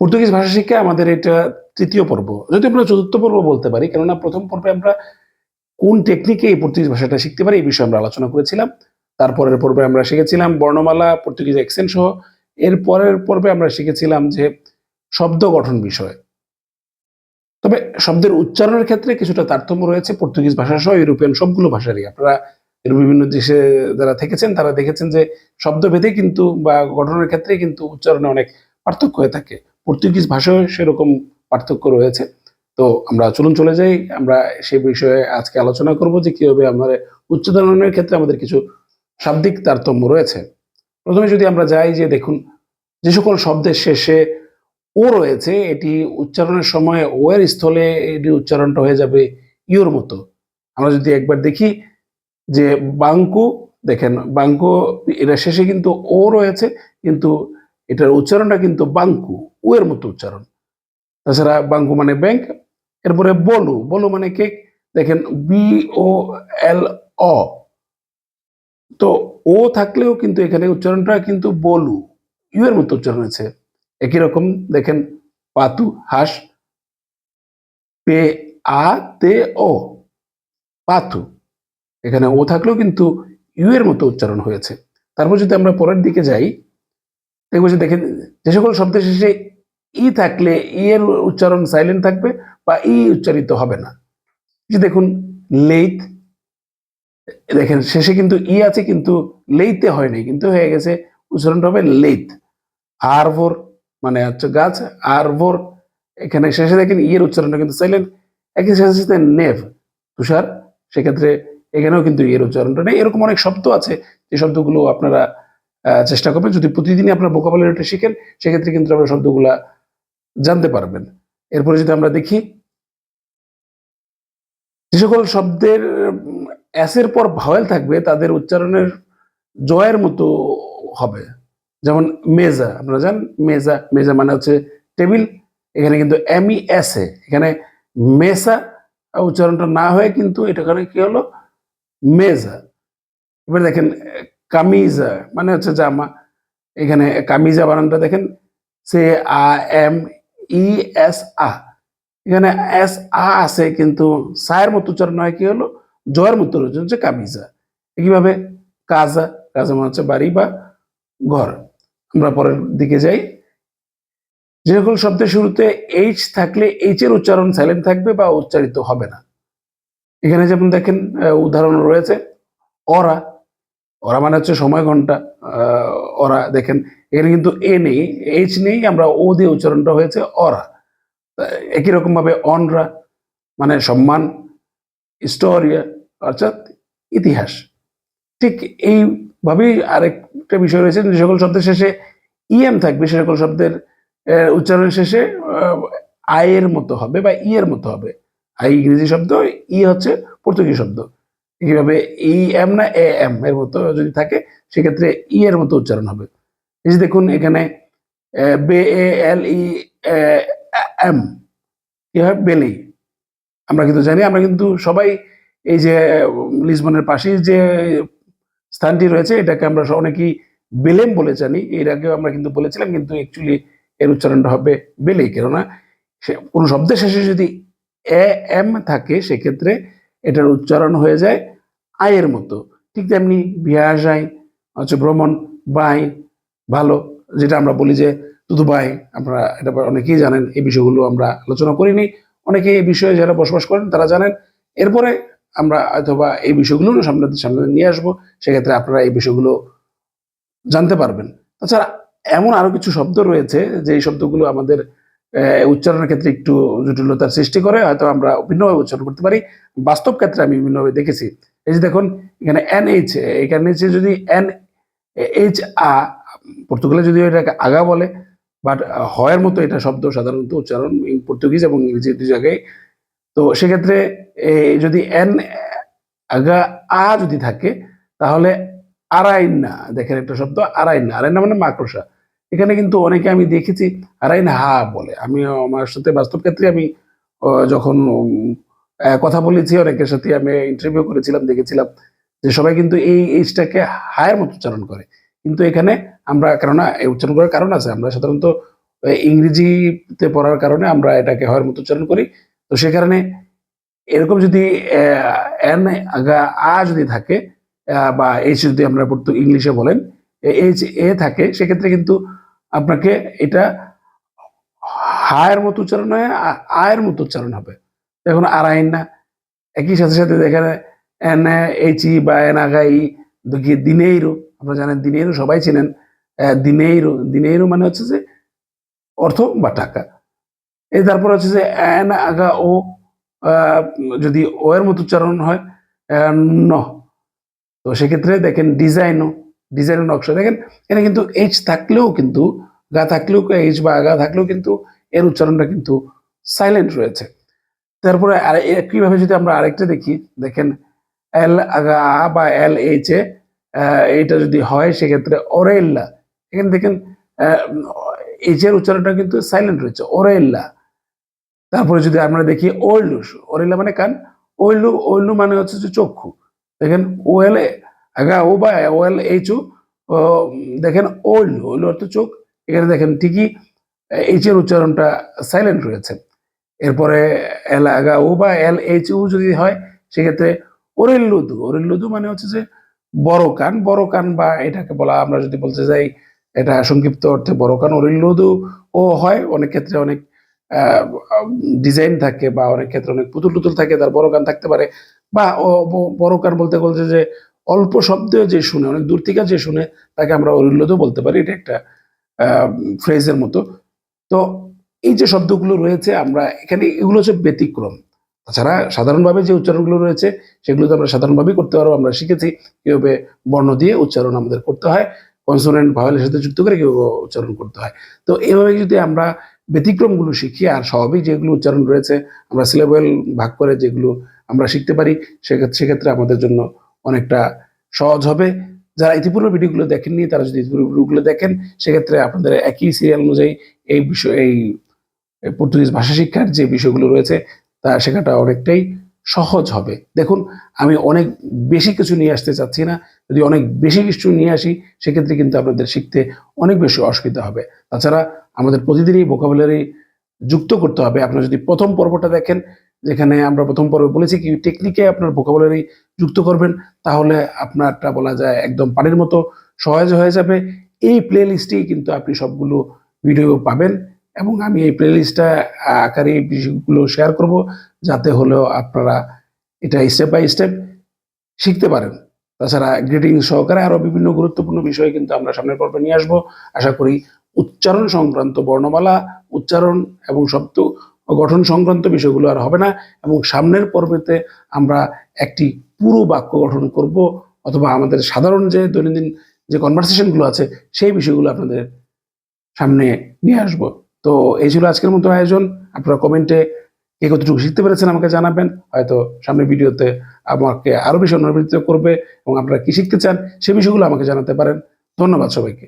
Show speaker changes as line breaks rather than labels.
Portuguese ভাষা শিক্ষা আমাদের এটা তৃতীয় পর্ব। যদি আমরা চতুর্থ পর্ব বলতে পারি, কেননা প্রথম পর্বে আমরা কোন টেকনিকে এই পর্তুগিজ ভাষাটা শিখতে পারি এই বিষয়ে আমরা আলোচনা করেছিলাম। তারপরের পর্বে আমরা শিখেছিলাম বর্ণমালা, পর্তুগিজ অ্যাকসেন্ট সহ। এর পরের পর্বে আমরা শিখেছিলাম যে শব্দ গঠন বিষয়। তবে শব্দের উচ্চারণের ক্ষেত্রে কিছুটা তারতম্য রয়েছে পর্তুগিজ ভাষা সহ, ইউরোপিয়ান সবগুলো ভাষারই। আপনারা এর বিভিন্ন দেশে যারা থেকেছেন, তারা দেখেছেন যে শব্দভেদে কিন্তু বা গঠনের ক্ষেত্রে কিন্তু উচ্চারণে অনেক পার্থক্য হয়ে থাকে। পর্তুগিজ ভাষায় সেরকম পার্থক্য রয়েছে। তো আমরা চলুন চলে যাই। আমরা সেই বিষয়ে আজকে আলোচনা করব যে কীভাবে আমাদের উচ্চারণের ক্ষেত্রে আমাদের কিছু শাব্দিক তারতম্য রয়েছে। প্রথমে যদি আমরা যাই যে দেখুন, যে সকল শব্দের শেষে ও রয়েছে, এটি উচ্চারণের সময় ও এর স্থলে এটি উচ্চারণটা হয়ে যাবে ইউর মতো। আমরা যদি একবার দেখি যে বাঙ্কু, দেখেন, বাঙ্কু এটা শেষে কিন্তু ও রয়েছে, কিন্তু এটার উচ্চারণটা কিন্তু বাঙ্কু ও এর মতো উচ্চারণ। তাছাড়া বাঙ্কু মানে ব্যাংক, এরপরে বলু বলু মানে কেক দেখেন, বি ও এল অ তো ও থাকলেও কিন্তু এখানে উচ্চারণটা কিন্তু বলু ইউ এর মতো উচ্চারণ আছে একই রকম, দেখেন, পাতু, হাঁস, পে, আ, তে, ও পাথু এখানে ও থাকলেও কিন্তু ইউ এর মতো উচ্চারণ হয়েছে। তারপর যদি আমরা পরের দিকে যাই দেখব যে দেখেন, যে সকল শব্দের শেষে ই থাকলে ই এর উচ্চারণ সাইলেন্ট থাকবে বা ই উচ্চারিত হবে না। যে দেখুন লেইথ দেখেন, শেষে কিন্তু ই আছে, কিন্তু লেইতে হয়নি কিন্তু হয়ে গেছে, উচ্চারণটা হবে লেইথ আরভোর মানে হচ্ছে গাছ আরভোর এখানে শেষে দেখেন ইয়ের উচ্চারণটা কিন্তু সাইলেন্ট একই সাথে সাথে নেভ, তুষার, সেক্ষেত্রে এখানেও কিন্তু ইয়ের উচ্চারণটা নেই। এরকম অনেক শব্দ আছে, যে শব্দগুলো আপনারা চেষ্টা করবেন। যদি প্রতিদিনই আপনার ভোকাবুলারিটা শিখেন, সেক্ষেত্রে কিন্তু আপনারা শব্দগুলা জানতে পারবেন। এরপরে যদি আমরা দেখি, যে সকল শব্দের অ্যাসের পর ভাওয়েল থাকবে, তাদের উচ্চারণের জয়ের মতো হবে। যেমন মেজা, আপনারা জান মেজা মেজা মানে হচ্ছে টেবিল। এখানে কিন্তু এম ই এস এখানে মেসা উচ্চারণটা না হয়ে কিন্তু এটা কি হলো? মেজা। এবার দেখেন কামিজা মানে হচ্ছে জামা এখানে কামিজা বানানটা দেখেন, সে আ, এম, ই, এস, আ। এখানে এস, আ আছে কিন্তু সায়ের মতো উচ্চারণ হয় কি হলো? জয়ের মতো হচ্ছে কামিজা। একইভাবে কাজা কাজা মানে হচ্ছে বাড়ি বা ঘর। আমরা পরের দিকে যাই। যে সকল শব্দের শুরুতে এইচ থাকলে এইচ এর উচ্চারণ সাইলেন্ট থাকবে বা উচ্চারিত হবে না। এখানে যেমন দেখেন উদাহরণ রয়েছে, অরা ওরা মানে হচ্ছে সময় ঘণ্টা ওরা দেখেন, এখানে কিন্তু এ নেই, এইচ নেই, আমরা ও দিয়ে উচ্চারণটা হয়েছে অরা। একই রকম ভাবে অনরা মানে সম্মান স্টোরিয়া অর্থাৎ ইতিহাস। ঠিক এইভাবেই আরেকটা বিষয় রয়েছে যে সকল শব্দের শেষে ইএম থাকবে, সে সকল শব্দের উচ্চারণ শেষে, আয়ের মতো হবে বা ই এর মতো হবে। আই ইংরেজি শব্দ, ই হচ্ছে পর্তুগিজ শব্দ। এইভাবে ই এম না এ এম এর মতো যদি থাকে, সেক্ষেত্রে ই এর মতো উচ্চারণ হবে। এই যে দেখুন এখানে বে এ এল ই এম কি হয়? বেলি আমরা কিন্তু জানি, আমরা কিন্তু সবাই এই যে, লিসবনের পাশেই যে স্থানটি রয়েছে, এটাকে আমরা অনেকেই বেলেম বলে জানি। এর আগেও আমরা কিন্তু বলেছিলাম, কিন্তু অ্যাকচুয়ালি এর উচ্চারণটা হবে বেলে কেননা কোনো শব্দের শেষে যদি এ এম থাকে, সেক্ষেত্রে এটার উচ্চারণ হয়ে যায় আয়ের মতো। ঠিক তেমনি বিহাসাই হচ্ছে ভ্রমণ, বাই, ভালো, যেটা আমরা বলি যে তুতু বাই আমরা এটা অনেকেই জানেন, এই বিষয়গুলো আমরা আলোচনা করিনি। অনেকে এই বিষয়ে যারা বসবাস করেন তারা জানেন। এরপরে আমরা অথবা এই বিষয়গুলো সামনে সামনে নিয়ে আসব। সেক্ষেত্রে আপনারা এই বিষয়গুলো জানতে পারবেন। তাছাড়া এমন আরও কিছু শব্দ রয়েছে যে এই শব্দগুলো আমাদের উচ্চারণের ক্ষেত্রে একটু জটিলতার সৃষ্টি করে, হয়তো আমরা ভিন্নভাবে উচ্চারণ করতে পারি। বাস্তব ক্ষেত্রে আমি বিভিন্নভাবে দেখেছি। এই যে দেখুন, এখানে এন এইচ এখানে যদি এন এইচ আ পর্তুগালে যদি এটাকে আগা বলে বাট হয়ের মতো এটা শব্দ সাধারণত উচ্চারণ পর্তুগিজ এবং ইংরেজি দুই জায়গায়। তো সেক্ষেত্রে যদি এন আগা আ যদি থাকে, তাহলে আরাইনা দেখেন একটা শব্দ আরাইনা আরাইনা মানে মাকড়সা। এখানে কিন্তু অনেকে আমি দেখেছি আরাইনা হা বলে। আমি আমার সাথে বাস্তব ক্ষেত্রে আমি যখন কথা বলেছি, অনেকের সাথে আমি ইন্টারভিউ করেছিলাম, দেখেছিলাম যে সবাই কিন্তু এই এইচটাকে হায়ের মতো উচ্চারণ করে। কিন্তু এখানে আমরা, কেননা উচ্চারণ করার কারণ আছে। আমরা সাধারণত ইংরেজিতে পড়ার কারণে আমরা এটাকে হয়ের মতো উচ্চারণ করি। তো সে কারণে এরকম যদি এন আগা আ যদি থাকে বা এইচ যদি আমরা ইংলিশে বলেন এইচ এ থাকে, সেক্ষেত্রে কিন্তু আপনাকে এটা হায়ের মতো উচ্চারণ হয় আয়ের মতো উচ্চারণ হবে। এখন আর আইন না, একই সাথে সাথে দেখেন এন এইচ বা, এন, আগা, ই দেখি দিনেইরো, আপনারা জানেন দিনেইরো, সবাই চিনেন দিনেইরো দিনেইরো মানে হচ্ছে যে অর্থ বা টাকা। এই তারপর হচ্ছে যে এন, আগা, ও যদি ও এর মতো উচ্চারণ হয় ন। তো সেক্ষেত্রে দেখেন ডিজাইনও ডিজাইন নকশা দেখেন, এখানে কিন্তু এইচ থাকলেও কিন্তু, গা থাকলেও এইচ বা আগা থাকলেও কিন্তু এর উচ্চারণটা কিন্তু সাইলেন্ট রয়েছে। তারপরে আর একইভাবে যদি আমরা আরেকটা দেখি, দেখেন এল আগা বা এল এইচ এ এইটা যদি হয়, সেক্ষেত্রে ওরেল্লা এখানে দেখেন এইচ এর উচ্চারণটা কিন্তু সাইলেন্ট রয়েছে ওরেল্লা তারপরে যদি আমরা দেখি ওয়েলু ওরেল্লা মানে কান ওয়েলু ওয়েলু মানে হচ্ছে যে চক্ষু। দেখেন ওয়েল আগা ও বা ওয়েল এইচ ও দেখেন ওয়েলু ওয়েলু অর্থ চোখ। এখানে দেখেন ঠিকই এইচ এর উচ্চারণটা সাইলেন্ট রয়েছে। এরপরে এল আগা ও বা এল এইচ উ যদি হয়, সেক্ষেত্রে ওরেল্লুদু ওরেল্লুদু মানে হচ্ছে যে বড় কান বড় কান বা এটাকে বলা, আমরা যদি বলতে যাই, এটা সংক্ষিপ্ত অর্থে বড় কান ওরেল্লুদু ও হয়। অনেক ক্ষেত্রে অনেক ডিজাইন থাকে বা অনেক ক্ষেত্রে অনেক পুতুল টুতুল থাকে, তার বড় কান থাকতে পারে। বা ও বড় কান বলতে বলছে যে অল্প শব্দে যে শুনে, অনেক দূর থেকে যে শুনে তাকে আমরা ওরেল্লুদু বলতে পারি, এটা একটা ফ্রেজের মতো। তো এই যে শব্দগুলো রয়েছে, আমরা এখানে এগুলো হচ্ছে ব্যতিক্রম। তাছাড়া সাধারণভাবে যে উচ্চারণগুলো রয়েছে সেগুলো তো আমরা সাধারণভাবেই করতে পারব, আমরা শিখেছি কীভাবে বর্ণ দিয়ে উচ্চারণ আমাদের করতে হয়, কনসোনেন্ট ভাওয়েলের সাথে যুক্ত করে কীভাবে উচ্চারণ করতে হয়। তো এভাবে যদি আমরা ব্যতিক্রমগুলো শিখি, আর স্বাভাবিক যেগুলো উচ্চারণ রয়েছে, আমরা সিলেবেল ভাগ করে যেগুলো আমরা শিখতে পারি সেক্ষেত্রে আমাদের জন্য অনেকটা সহজ হবে। যারা ইতিপূর্বে ভিডিওগুলো দেখেননি, তারা যদি ইতিপূর্বে ভিডিওগুলো দেখেন, সেক্ষেত্রে আপনাদের একই সিরিয়াল অনুযায়ী এই বিষয়, এই পর্তুগিজ ভাষা শিক্ষার যে বিষয়গুলো রয়েছে, তা শেখাটা অনেকটাই সহজ হবে। দেখুন, আমি অনেক বেশি কিছু নিয়ে আসতে চাচ্ছি না। যদি অনেক বেশি কিছু নিয়ে আসি, সেক্ষেত্রে কিন্তু আপনাদের শিখতে অনেক বেশি অসুবিধা হবে। তাছাড়া আমাদের প্রতিদিনই ভোকাবুলারি যুক্ত করতে হবে। আপনারা যদি প্রথম পর্বটা দেখেন যেখানে আমরা প্রথম পর্বে বলেছি কি টেকনিকে আপনার ভোকাবুলারি যুক্ত করবেন, তাহলে আপনারটা বলা যায় একদম পানির মতো সহজ হয়ে যাবে। এই প্লে লিস্টেই কিন্তু আপনি সবগুলো ভিডিও পাবেন এবং আমি এই প্লে লিস্টটা আকারে এই বিষয়গুলো শেয়ার করব যাতে হলেও আপনারা এটা স্টেপ বাই স্টেপ শিখতে পারেন। তাছাড়া গ্রেডিং সহকারে আরও বিভিন্ন গুরুত্বপূর্ণ বিষয় কিন্তু আমরা সামনের পর্বে নিয়ে আসব। আশা করি উচ্চারণ সংক্রান্ত বর্ণমালা, উচ্চারণ এবং শব্দ গঠন সংক্রান্ত বিষয়গুলো আর হবে না এবং সামনের পর্বেতে আমরা একটি পুরো বাক্য গঠন করব অথবা আমাদের সাধারণ যে দৈনন্দিন যে কনভারসেশনগুলো আছে, সেই বিষয়গুলো আপনাদের সামনে নিয়ে আসব। তো এই ছিল আজকের মতো আয়োজন। আপনারা কমেন্টে কে কতটুকু শিখতে পেরেছেন আমাকে জানাবেন। হয়তো সামনের ভিডিওতে আমাকে আরও বেশি অনুপ্রাণিত করবে এবং আপনারা কি শিখতে চান, সে বিষয়গুলো আমাকে জানাতে পারেন। ধন্যবাদ সবাইকে।